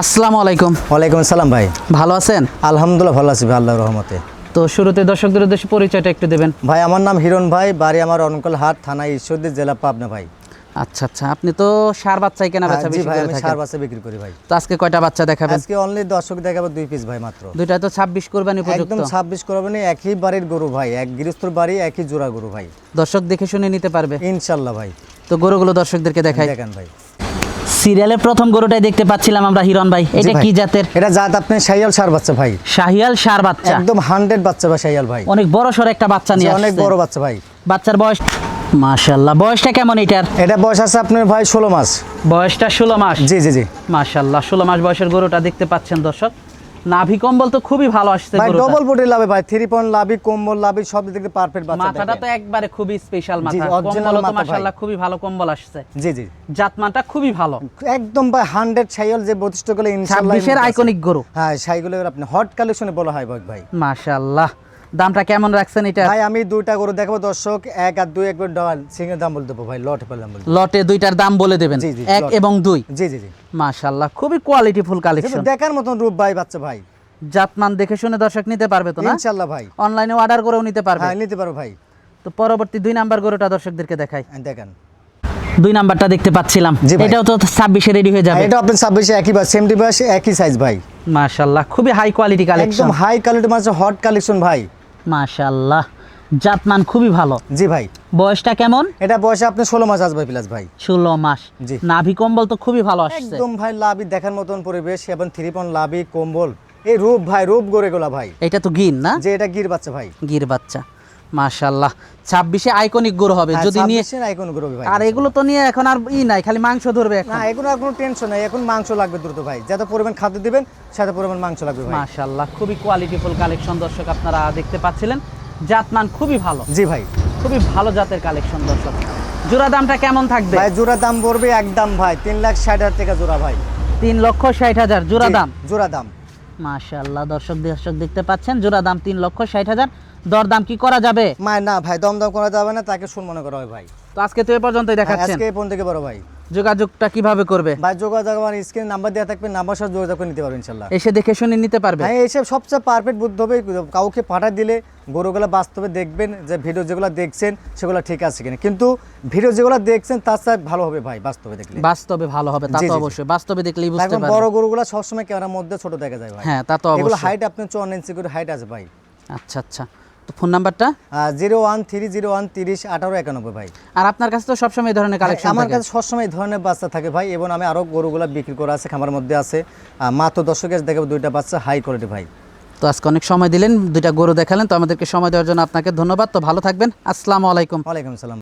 আসসালামু আলাইকুম। ওয়ালাইকুম আসসালাম ভাই। ভালো আছেন? আলহামদুলিল্লাহ ভালো আছি ভাই আল্লাহর রহমতে। তো শুরুতে দর্শকদের উদ্দেশ্যে পরিচয়টা একটু দেবেন। ভাই আমার নাম হিরণ ভাই বাড়ি আমার অনকল হাট থানা ঈশ্বরদী জেলা পাবনা ভাই। আচ্ছা আচ্ছা আপনি তো সার বাচ্চাই কেনা বেচা হ্যাঁ, জি বেশি ভাই করে থাকেন। সার বাসে বিক্রি করি ভাই। তো আজকে কয়টা বাচ্চা দেখাবেন? আজকে অনলি দর্শক দেখাবো দুই পিস ভাই মাত্র। দুইটা তো ছাব্বিশ কোরবানি উপযুক্ত। একদম ছাব্বিশ করবেন একই বাড়ির গরু ভাই এক গৃহস্থর বাড়ি একই জোড়া গরু ভাই। দর্শক দেখে শুনে নিতে পারবে। ইনশাল্লাহ ভাই। তো গরুগুলো দর্শকদেরকে দেখাই। দেখেন ভাই। সিরিয়ালের প্রথম গরুটাই দেখতে পাচ্ছিলাম আমরা হিরণ ভাই। এটা কি জাতের? এটা জাত আপনি শাহিয়াল সার বাচ্চা ভাই। শাহিয়াল সার বাচ্চা। একদম হান্ড্রেড বাচ্চা ভাই শাহিয়াল ভাই। অনেক বড় সর একটা বাচ্চা নিয়ে অনেক বড় বাচ্চা ভাই। বাচ্চার বয়স? মাশাল্লাহ বয়সটা কেমন এটার? এটা বয়স আছে আপনার ভাই ষোলো মাস। বয়সটা ষোলো মাস? জি জি জি। মাশাল্লাহ ষোলো মাস বয়সের গরুটা দেখতে পাচ্ছেন দর্শক। নাভি কম্বল তো খুবই ভালো আসছে ভাই ডবল বডি লাভে ভাই 3 পয়েন্ট লাভি কম্বল লাভি সব দিক পারফেক্ট বাচ্চা মাথাটা তো একবারে খুবই স্পেশাল মাথা। কম্বল তো মাশাআল্লাহ খুবই ভালো কম্বল আসছে। জি জি। জাতমানটা খুবই ভালো। একদম ভাই হান্ড্রেড সাইয়াল যে বৈশিষ্ট্যগুলো ইনশাল্লাহ ছাব্বিশের আইকনিক গরু। হ্যাঁ আপনি হট কালেকশনে বলা হয় ভাই ভাই। মাশাআল্লাহ। দামটা কেমন রাখছেন এটা? ভাই আমি দুইটা গরু দেখাবো দর্শক। এক আর দুই একবার সিঙ্গের দাম বলে দেবো ভাই লট পেলাম লটে দুইটার দাম বলে দেবেন? এক এবং দুই? জি জি জি। মাশাআল্লাহ খুবই কোয়ালিটিফুল কিন্তু কালেকশন দেখার মতন রূপ ভাই বাচ্চা ভাই। জাতমান দেখে শুনে দর্শক নিতে পারবে তো না? ইনশাল্লাহ ভাই। অনলাইনে অর্ডার করেও নিতে পারবে। হ্যাঁ নিতে পারো ভাই। তো পরবর্তী দুই নাম্বার গরুটা দর্শকদেরকে দেখাই। হ্যাঁ, দেখেন। দুই নাম্বারটা দেখতে পাচ্ছিলাম। এটাও তো ছাব্বিশে রেডি হয়ে যাবে। এটা আপনার ছাব্বিশে একই বা সেম ডিভাইস একই সাইজ ভাই। মাশাআল্লাহ খুবই হাই কোয়ালিটি কালেকশন একদম হাই কোয়ালিটি মানে হট কালেকশন ভাই। মাশাআল্লাহ জাতমান খুবই ভালো। জি ভাই। বয়সটা কেমন? এটা বয়সে আপনি ষোলো মাস আসবে প্লাস ভাই। ষোলো মাস। জি। নাভি কম্বল তো খুবই ভালো আসছে। একদম ভাই লাভি দেখার মতন পরিবেশ এবং থ্রি পন লাভি কম্বল। এই রূপ ভাই রূপ গড়ে গোলা ভাই। এটা তো গির না? যে এটা গির বাচ্চা ভাই। গির বাচ্চা। মাশাআল্লাহ। ছাব্বিশে আইকনিক গরু হবে হ্যাঁ, যদি নিয়ে 26 এর icon গরু ভাই আর এগুলো তো নিয়ে এখন আর ই নাই খালি মাংস ধরবে এখন। না এগুলো আর কোনো টেনশন নাই এখন মাংস লাগবে দ্রুত ভাই। যত পরিমাণ খাদ্য দিবেন সেত পরিমাণ মাংস লাগবে ভাই। মাশাআল্লাহ খুবই কোয়ালিটিফুল কালেকশন দর্শক আপনারা দেখতে পাচ্ছিলেন। জাতমান খুবই ভালো। জি ভাই। খুবই ভালো জাতের কালেকশন দর্শক। জোড়া দামটা কেমন থাকবে? ভাই জোড়া দাম পড়বে একদম ভাই তিন লাখ ষাট হাজার টাকা জোড়া ভাই। তিন লক্ষ ষাট হাজার জোড়া দাম? জোড়া দাম। মাশাআল্লাহ দর্শক দর্শক দেখতে পাচ্ছেন জোড়া দাম তিন লক্ষ ষাট হাজার। দরদাম কি করা যাবে? মায়ের না ভাই দম দম করা যাবে না তাকে শুন মনে করা হয় ভাই। তো আজকে তো এ পর্যন্তই দেখাচ্ছেন। আজকে এই থেকে বড় ভাই। যোগাযোগটা কীভাবে করবে? ভাই যোগাযোগ আমার স্ক্রিনে নাম্বার দেওয়া থাকবে নাম্বার সাথে যোগাযোগ করে নিতে পারবেন ইনশাল্লাহ এসে দেখে শুনে নিতে পারবে? হ্যাঁ এইসব সবচেয়ে পারফেক্ট বুদ্ধ হবে কাউকে পাঠা দিলে গরুগুলো বাস্তবে দেখবেন যে ভিডিও যেগুলো দেখছেন সেগুলো ঠিক আছে কিনা। কিন্তু ভিডিও যেগুলো দেখছেন তার সাথে ভালো হবে ভাই বাস্তবে দেখলে। বাস্তবে ভালো হবে তা তো। অবশ্যই। বাস্তবে দেখলেই বুঝতে এখন পারবে বড় গরুগুলো সবসময় ক্যামেরার মধ্যে ছোট দেখা যায় ভাই। হ্যাঁ তা তো অবশ্যই। এগুলো হাইট আপনার চুয়ান্ন ইঞ্চি করে হাইট আছে ভাই। আচ্ছা আচ্ছা। তো ফোন নাম্বারটা? Zero one three zero one তিরিশ আঠারো একানব্বই ভাই। আর আপনার কাছে তো সবসময় এই ধরনের কালেকশন আমার কাছে সবসময় এই ধরনের বাচ্চা থাকে ভাই এবং আমি আরও গরুগুলো বিক্রি করা আছে খামার মধ্যে আছে। মাত্র দর্শকের দেখাবো দুইটা বাচ্চা হাই কোয়ালিটি ভাই। তো আজকে অনেক সময় দিলেন দুইটা গরু দেখালেন তো আমাদেরকে সময় দেওয়ার জন্য আপনাকে ধন্যবাদ। তো ভালো থাকবেন আসসালামু আলাইকুম। ওয়ালাইকুম সালাম